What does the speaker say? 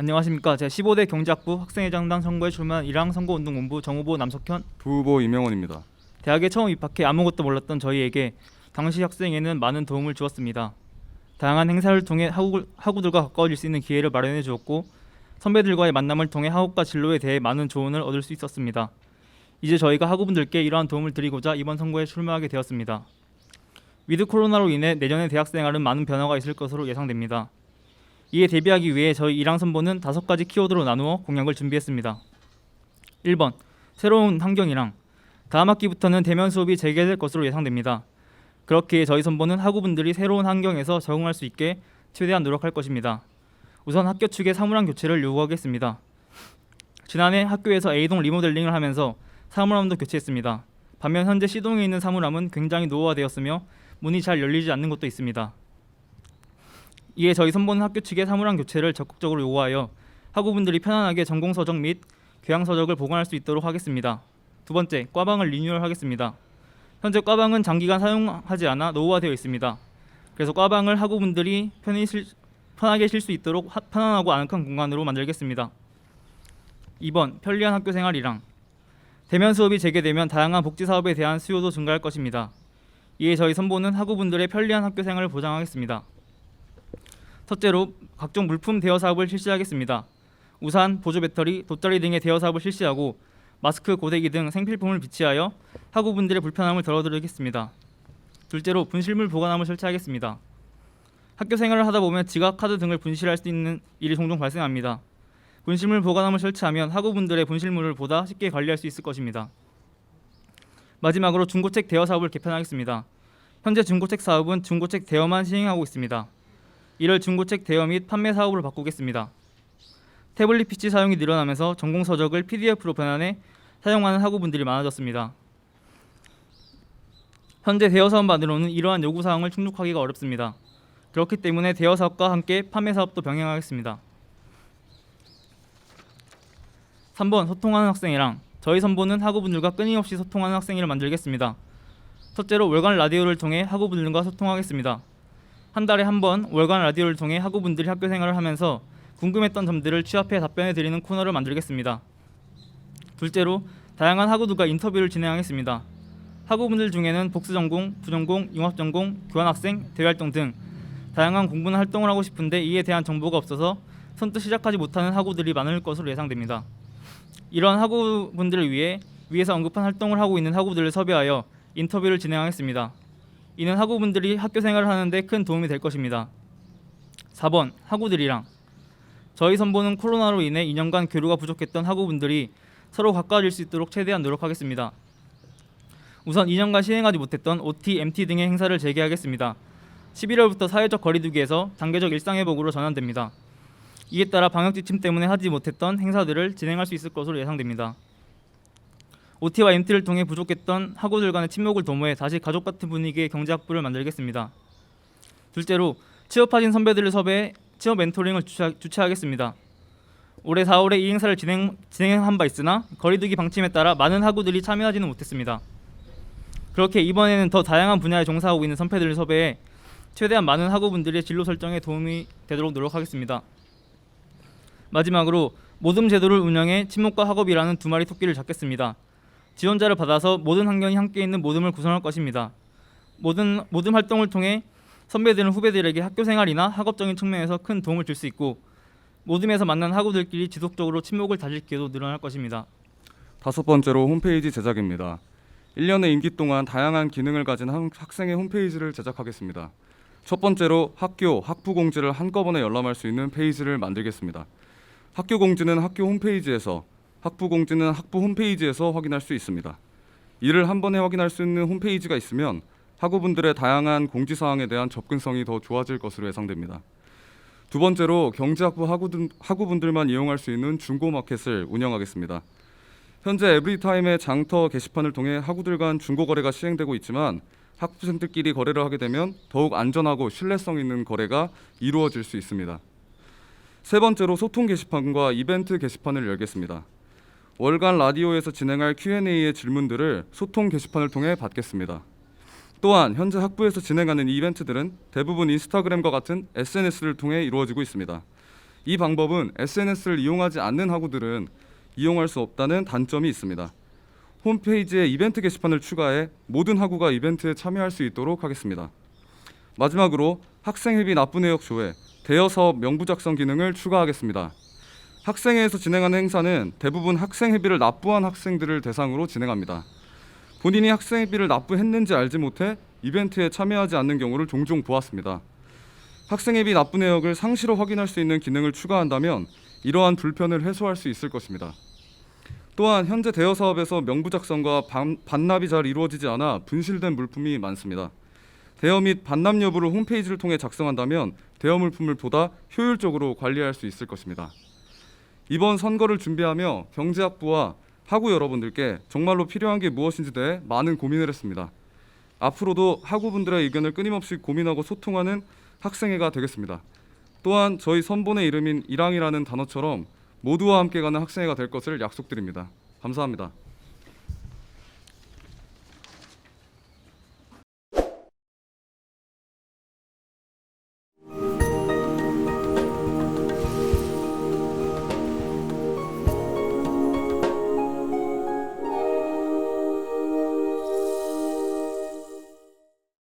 안녕하십니까. 제 15대 경제학부 학생회장당 선거에 출마한 일항 선거운동본부 정후보 남석현 부후보 이명원입니다. 대학에 처음 입학해 아무것도 몰랐던 저희에게 당시 학생에는 많은 도움을 주었습니다. 다양한 행사를 통해 학우, 학우들과 가까워질 수 있는 기회를 마련해 주었고 선배들과의 만남을 통해 학업과 진로에 대해 많은 조언을 얻을 수 있었습니다. 이제 저희가 학우분들께 이러한 도움을 드리고자 이번 선거에 출마하게 되었습니다. 위드 코로나로 인해 내년의 대학 생활은 많은 변화가 있을 것으로 예상됩니다. 이에 대비하기 위해 저희 일항 선보는 다섯 가지 키워드로 나누어 공약을 준비했습니다. 1번 새로운 환경이랑 다음 학기부터는 대면 수업이 재개될 것으로 예상됩니다. 그렇기에 저희 선보는 학우분들이 새로운 환경에서 적응할 수 있게 최대한 노력할 것입니다. 우선 학교 측의 사물함 교체를 요구하겠습니다. 지난해 학교에서 A동 리모델링을 하면서 사물함도 교체했습니다. 반면 현재 C동에 있는 사물함은 굉장히 노후화되었으며 문이 잘 열리지 않는 곳도 있습니다. 이에 저희 선보는 학교 측의 사물함 교체를 적극적으로 요구하여 학우분들이 편안하게 전공 서적 및 교양 서적을 보관할 수 있도록 하겠습니다. 두 번째, 과방을 리뉴얼하겠습니다. 현재 과방은 장기간 사용하지 않아 노후화되어 있습니다. 그래서 과방을 학우분들이 편히 실, 편하게 쉴 수 있도록 하- 편안하고 아늑한 공간으로 만들겠습니다. 2번, 편리한 학교 생활이랑 대면 수업이 재개되면 다양한 복지 사업에 대한 수요도 증가할 것입니다. 이에 저희 선보는 학우분들의 편리한 학교 생활을 보장하겠습니다. 첫째로 각종 물품 대여 사업을 실시하겠습니다. 우산, 보조 배터리, 돗자리 등의 대여 사업을 실시하고 마스크, 고데기 등 생필품을 비치하여 학우분들의 불편함을 덜어드리겠습니다. 둘째로 분실물 보관함을 설치하겠습니다. 학교 생활을 하다 보면 지갑, 카드 등을 분실할 수 있는 일이 종종 발생합니다. 분실물 보관함을 설치하면 학우분들의 분실물을 보다 쉽게 관리할 수 있을 것입니다. 마지막으로 중고책 대여 사업을 개편하겠습니다. 현재 중고책 사업은 중고책 대여만 시행하고 있습니다. 이를 중고책 대여 및 판매 사업으로 바꾸겠습니다. 태블릿 PC 사용이 늘어나면서 전공 서적을 PDF로 변환해 사용하는 학우분들이 많아졌습니다. 현재 대여 사업만으로는 이러한 요구 사항을 충족하기가 어렵습니다. 그렇기 때문에 대여 사업과 함께 판매 사업도 병행하겠습니다. 3번 소통하는 학생이랑 저희 선보는 학우분들과 끊임없이 소통하는 학생회를 만들겠습니다. 첫째로 월간 라디오를 통해 학우분들과 소통하겠습니다. 한 달에 한 번 월간 라디오를 통해 학우분들이 학교 생활을 하면서 궁금했던 점들을 취합해 답변해 드리는 코너를 만들겠습니다. 둘째로 다양한 학우들과 인터뷰를 진행하겠습니다. 학우분들 중에는 복수 전공, 부전공, 융합 전공, 교환 학생, 대활동 등 다양한 공부나 활동을 하고 싶은데 이에 대한 정보가 없어서 선뜻 시작하지 못하는 학우들이 많을 것으로 예상됩니다. 이러한 학우분들을 위해 위에서 언급한 활동을 하고 있는 학우들을 섭외하여 인터뷰를 진행하겠습니다. 이는 학우분들이 학교 생활을 하는데 큰 도움이 될 것입니다. 4번 학우들이랑 저희 선보는 코로나로 인해 2년간 교류가 부족했던 학우분들이 서로 가까워질 수 있도록 최대한 노력하겠습니다. 우선 2년간 시행하지 못했던 OT, MT 등의 행사를 재개하겠습니다. 11월부터 사회적 거리두기에서 단계적 일상 회복으로 전환됩니다. 이에 따라 방역 지침 때문에 하지 못했던 행사들을 진행할 수 있을 것으로 예상됩니다. OT와 MT를 통해 부족했던 학우들 간의 친목을 도모해 다시 가족 같은 분위기의 경제학부를 만들겠습니다. 둘째로 취업하신 선배들을 섭외해 취업 멘토링을 주최하, 주최 하겠습니다. 올해 4월에 이 행사를 진행, 진행한 바 있으나 거리두기 방침에 따라 많은 학우들이 참여하지는 못했습니다. 그렇게 이번에는 더 다양한 분야에 종사하고 있는 선배들을 섭외해 최대한 많은 학우분들의 진로 설정에 도움이 되도록 노력하겠습니다. 마지막으로 모듬 제도를 운영해 친목과 학업이라는 두 마리 토끼를 잡겠습니다. 지원자를 받아서 모든 학년이 함께 있는 모듬을 구성할 것입니다. 모든 모듬 활동을 통해 선배들은 후배들에게 학교 생활이나 학업적인 측면에서 큰 도움을 줄 수 있고 모듬에서 만난 학우들끼리 지속적으로 친목을 다질 기회도 늘어날 것입니다. 다섯 번째로 홈페이지 제작입니다. 1년의 임기 동안 다양한 기능을 가진 학- 학생의 홈페이지를 제작하겠습니다. 첫 번째로 학교, 학부 공지를 한꺼번에 열람할 수 있는 페이지를 만들겠습니다. 학교 공지는 학교 홈페이지에서, 학부 공지는 학부 홈페이지에서 확인할 수 있습니다. 이를 한 번에 확인할 수 있는 홈페이지가 있으면 학우분들의 다양한 공지 사항에 대한 접근성이 더 좋아질 것으로 예상됩니다. 두 번째로 경제학부 학우분들만 이용할 수 있는 중고 마켓을 운영하겠습니다. 현재 에브리타임의 장터 게시판을 통해 학우들 간 중고 거래가 시행되고 있지만 학부생들끼리 거래를 하게 되면 더욱 안전하고 신뢰성 있는 거래가 이루어질 수 있습니다. 세 번째로 소통 게시판과 이벤트 게시판을 열겠습니다. 월간 라디오에서 진행할 Q&A의 질문들을 소통 게시판을 통해 받겠습니다. 또한 현재 학부에서 진행하는 이벤트들은 대부분 인스타그램과 같은 SNS를 통해 이루어지고 있습니다. 이 방법은 SNS를 이용하지 않는 학우들은 이용할 수 없다는 단점이 있습니다. 홈페이지에 이벤트 게시판을 추가해 모든 학우가 이벤트에 참여할 수 있도록 하겠습니다. 마지막으로 학생회비 납부내역 조회, 대여 사업 명부 작성 기능을 추가하겠습니다. 학생회에서 진행하는 행사는 대부분 학생회비를 납부한 학생들을 대상으로 진행합니다. 본인이 학생회비를 납부했는지 알지 못해 이벤트에 참여하지 않는 경우를 종종 보았습니다. 학생회비 납부 내역을 상시로 확인할 수 있는 기능을 추가한다면 이러한 불편을 해소할 수 있을 것입니다. 또한 현재 대여 사업에서 명부 작성과 반, 반납이 잘 이루어지지 않아 분실된 물품이 많습니다. 대여 및 반납 여부를 홈페이지를 통해 작성한다면 대여 물품을 보다 효율적으로 관리할 수 있을 것입니다. 이번 선거를 준비하며 경제학부와 학우 여러분들께 정말로 필요한 게 무엇인지 대해 많은 고민을 했습니다. 앞으로도 학우분들의 의견을 끊임없이 고민하고 소통하는 학생회가 되겠습니다. 또한 저희 선본의 이름인 이랑이라는 단어처럼 모두와 함께 가는 학생회가 될 것을 약속드립니다. 감사합니다.